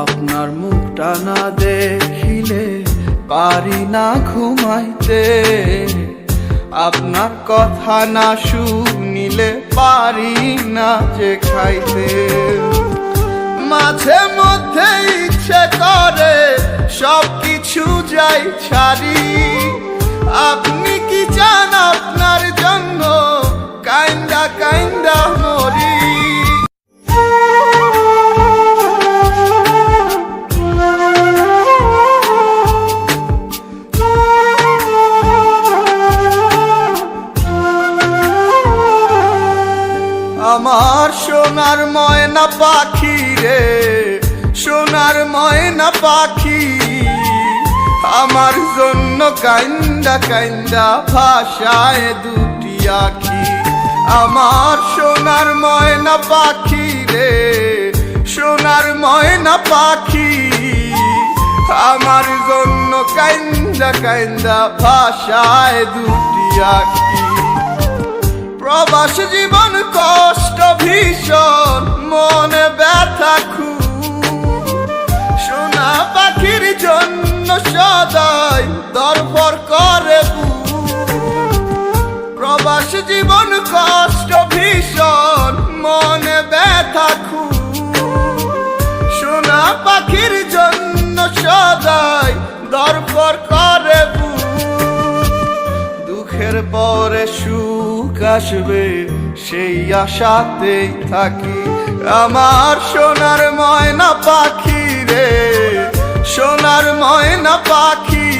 আপনার মুখটা না দেখিলে পারি না ঘুমাইতে। আপনার কথা না শুনিলে পারি না যে খাইতে। মাঝে মধ্যে ইচ্ছে করে সব কিছু যাই ছাড়ি। আপনি কি চান আপনার জন্য? কাইন্দা কাইন্দা আমার সোনার ময়না পাখি রে, সোনার ময়না পাখি। আমার জন্য কাইন্দা কাইন্দা ভাষায় দুটি আখি। আমার সোনার ময়না পাখি রে, সোনার ময়না পাখি। আমার জন্য কাইন্দা কাইন্দা ভাষায় দুটি আখি। প্রবাস জীবন কষ্ট ভীষণ মনে ব্যথা সোনা পাখির জন্য সদাই দরপর করে। প্রবাস জীবন কষ্ট ভীষণ মনে ব্যথা খুব সোনা পাখির জন্য সদাই দরপর করে। দুঃখের পরে সুখ আসবে, সেই আশাতেই থাকি। আমার সোনার ময়না পাখি রে, সোনার ময়না পাখি।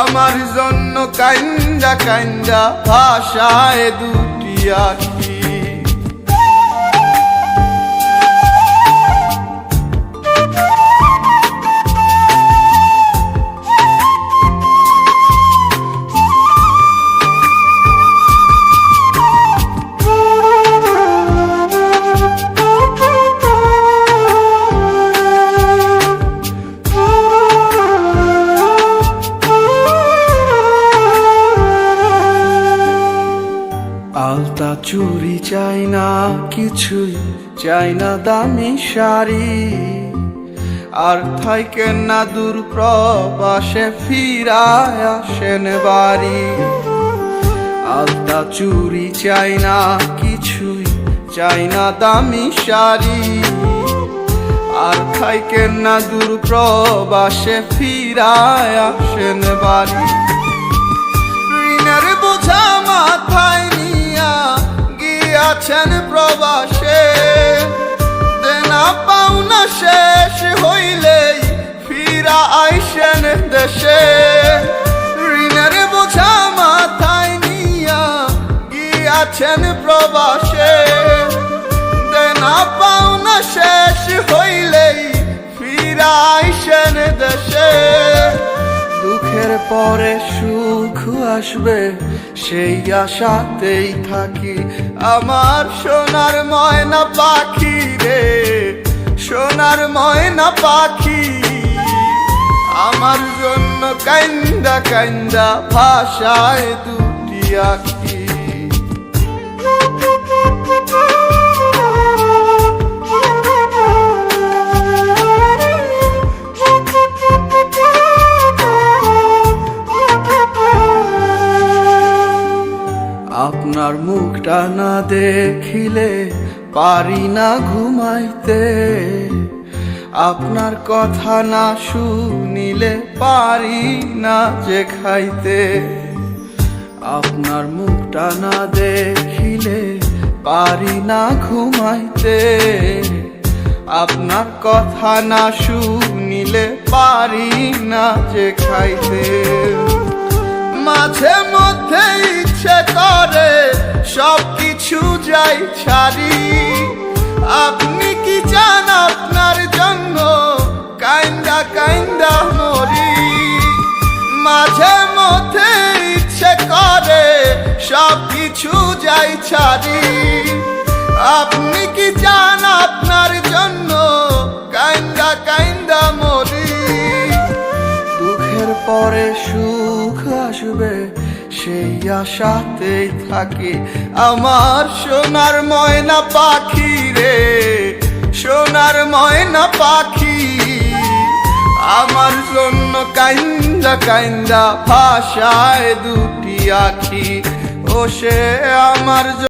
আমার জন্য কাইন্দা কাইন্দা ভাষায় দুটি আখি। চুরি চাই না, কিছুই চাই না দামি শাড়ি। আর থাইকে না দূর প্রবাসে ফিরায় আসেন বাড়ি। আলতা চুরি চাই না, কিছুই চাই না দামি শাড়ি। আর থাইকে না দূর প্রবাসে ফিরায় আসেন বাড়ি। বোঝা মাথায় প্রবাসে দেনা পাওনা শেষ হইলেই ফিরা আইসেন দেশে। দুঃখের পরে সুখ আসবে, সেই আশাতেই থাকি। আমার সোনার ময়না পাখি রে, সোনার ময়না পাখি। আমার জন্য কাইন্দা কাইন্দা ভাষায় দুটি আখি। আপনার মুখটা না দেখিলে পারি না ঘুমাইতে। আপনার কথা না শুনিলে পারি না যে খাইতে। আপনার মুখটা না দেখিলে পারি না ঘুমাইতে। আপনার কথা না শুনিলে পারি না যে খাইতে। মাঝে মধ্যে ইচ্ছে করে সব কিছু যাই ছাড়ি। আপনি কি চান আপনার জন্য? কাইন্দা কাইন্দা মরি। মাঝে মধ্যে ইচ্ছে করে সব কিছু যাই ছাড়ি। আপনি কি চান আপনার জন্য? কাইন্দা কাইন্দা মরি। দুঃখের পরে সুখ আসবে সেই আশাতেই থাকে। আমার সোনার ময়না পাখি রে, সোনার ময়না পাখি। আমার জন্য কাইন্দা কাইন্দা ভাষায় দুটি আখি। ও সে আমার